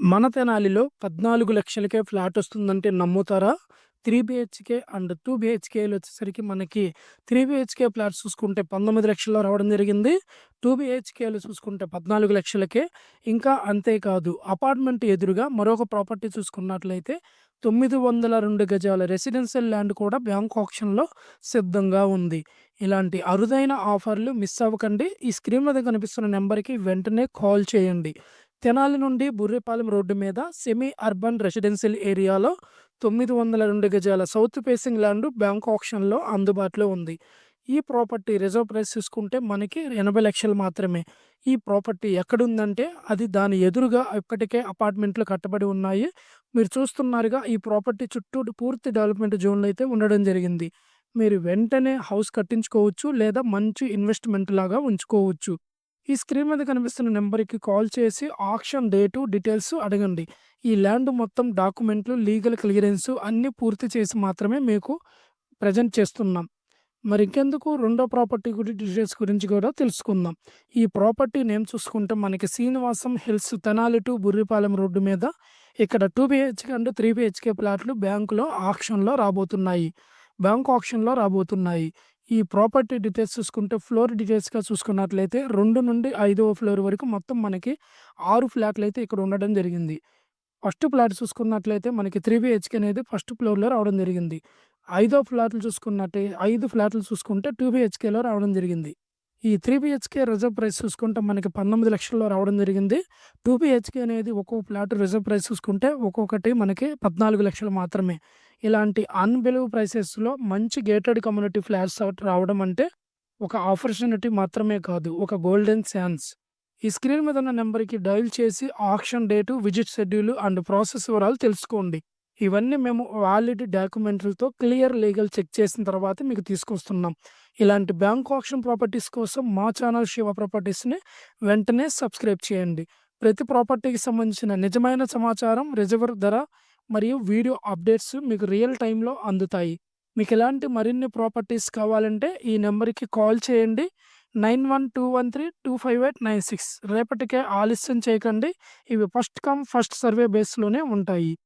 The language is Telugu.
మన తెనాలిలో 14,00,000కే ఫ్లాట్ వస్తుందంటే నమ్ముతారా? త్రీ బిహెచ్కే అండ్ టూ బిహెచ్కేలు వచ్చేసరికి మనకి త్రీ బీహెచ్‌కే ఫ్లాట్స్ చూసుకుంటే 19,00,000లో రావడం జరిగింది. టూ బిహెచ్కేలు చూసుకుంటే 14,00,000కే. ఇంకా అంతేకాదు అపార్ట్మెంట్ ఎదురుగా మరొక ప్రాపర్టీ చూసుకున్నట్లయితే 902 గజాల రెసిడెన్షియల్ ల్యాండ్ కూడా బ్యాంక్ ఆప్షన్లో సిద్ధంగా ఉంది. ఇలాంటి అరుదైన ఆఫర్‌లు మిస్ అవ్వకండి. ఈ స్క్రీన్ మీద కనిపిస్తున్న నెంబర్కి వెంటనే కాల్ చేయండి. తెనాలి నుండి బుర్రిపాలెం రోడ్డు మీద సెమీ అర్బన్ రెసిడెన్షియల్ ఏరియాలో 902 గజాల సౌత్ ఫేసింగ్ ల్యాండ్ బ్యాంక్ ఆప్షన్లో అందుబాటులో ఉంది. ఈ ప్రాపర్టీ రిజర్వ్ ప్రైస్ చూసుకుంటే మనకి ఎనభై లక్షలు మాత్రమే. ఈ ప్రాపర్టీ ఎక్కడుందంటే అది దాని ఎదురుగా ఇప్పటికే అపార్ట్మెంట్లు కట్టబడి ఉన్నాయి. మీరు చూస్తున్నారుగా ఈ ప్రాపర్టీ చుట్టూ పూర్తి డెవలప్‌మెంట్ జోన్‌లో అయితే ఉండడం జరిగింది. మీరు వెంటనే హౌస్ కట్టించుకోవచ్చు లేదా మంచి ఇన్వెస్ట్‌మెంట్ లాగా ఉంచుకోవచ్చు. ఈ స్క్రీన్ మీద కనిపిస్తున్న నెంబర్కి కాల్ చేసి ఆక్షన్ డేటు, డీటెయిల్స్ అడగండి. ఈ ల్యాండ్ మొత్తం డాక్యుమెంట్లు, లీగల్ క్లియరెన్స్ అన్నీ పూర్తి చేసి మాత్రమే మీకు ప్రెజెంట్ చేస్తున్నాం. మరి ఇంకెందుకు రెండో ప్రాపర్టీ గురించి డీటెయిల్స్ గురించి కూడా తెలుసుకుందాం. ఈ ప్రాపర్టీ నేమ్ చూసుకుంటే మనకి Srinivasam hills Tenali to Burripalem road మీద ఇక్కడ two BHK and three BHK ప్లాట్లు బ్యాంకులో ఆక్షన్‌లో రాబోతున్నాయి. బ్యాంక్ ఆక్షన్‌లో రాబోతున్నాయి. ఈ ప్రాపర్టీ డీటెయిల్స్ చూసుకుంటే ఫ్లోర్ డీటెయిల్స్‌గా చూసుకున్నట్లయితే రెండు నుండి ఐదవ ఫ్లోర్ వరకు మొత్తం మనకి ఆరు ఫ్లాట్లు అయితే ఇక్కడ ఉండడం జరిగింది. ఫస్ట్ ఫ్లాట్ చూసుకున్నట్లయితే మనకి త్రీ బీహెచ్‌కే అనేది ఫస్ట్ ఫ్లోర్‌లో రావడం జరిగింది. ఐదో ఫ్లాట్లు చూసుకున్నట్టే ఐదు ఫ్లాట్లు చూసుకుంటే టూ బీహెచ్‌కేలో రావడం జరిగింది. ఈ త్రీ బీహెచ్‌కే రిజర్వ్ ప్రైస్ చూసుకుంటే మనకి 19,00,000లో రావడం జరిగింది. టూ బీహెచ్‌కే అనేది ఒక్కో ఫ్లాట్ రిజర్వ్ ప్రైస్ చూసుకుంటే ఒక్కొక్కటి మనకి 14,00,000 మాత్రమే. ఇలాంటి అన్‌బిలీవ్ ప్రైసెస్‌లో మంచి గేటెడ్ కమ్యూనిటీ ఫ్లాట్స్ రావడం అంటే ఒక ఆపర్చునిటీ మాత్రమే కాదు. ఒక గోల్డెన్ ఛాన్స్. ఈ స్క్రీన్ మీద ఉన్న నెంబర్కి డయల్ చేసి auction date, visit schedule and process వివరాలు తెలుసుకోండి. ఇవన్నీ మేము వాలిడ్ డాక్యుమెంట్లతో క్లియర్ లీగల్ చెక్ చేసిన తర్వాత మీకు తీసుకొస్తున్నాం. ఇలాంటి బ్యాంక్ ఆక్షన్ ప్రాపర్టీస్ కోసం మా ఛానల్ శివ ప్రాపర్టీస్‌ని వెంటనే సబ్స్క్రైబ్ చేయండి. ప్రతి ప్రాపర్టీకి సంబంధించిన నిజమైన సమాచారం, రిజర్వ్ ధర మరియు వీడియో అప్డేట్స్ మీకు రియల్ టైంలో అందుతాయి. మీకు ఇలాంటి మరిన్ని ప్రాపర్టీస్ కావాలంటే ఈ నెంబర్కి కాల్ చేయండి. 9121325896 రేపటికే ఆలస్యం చేయకండి. ఇవి ఫస్ట్ కమ్ ఫస్ట్ సర్వే బేస్‌లోనే ఉంటాయి.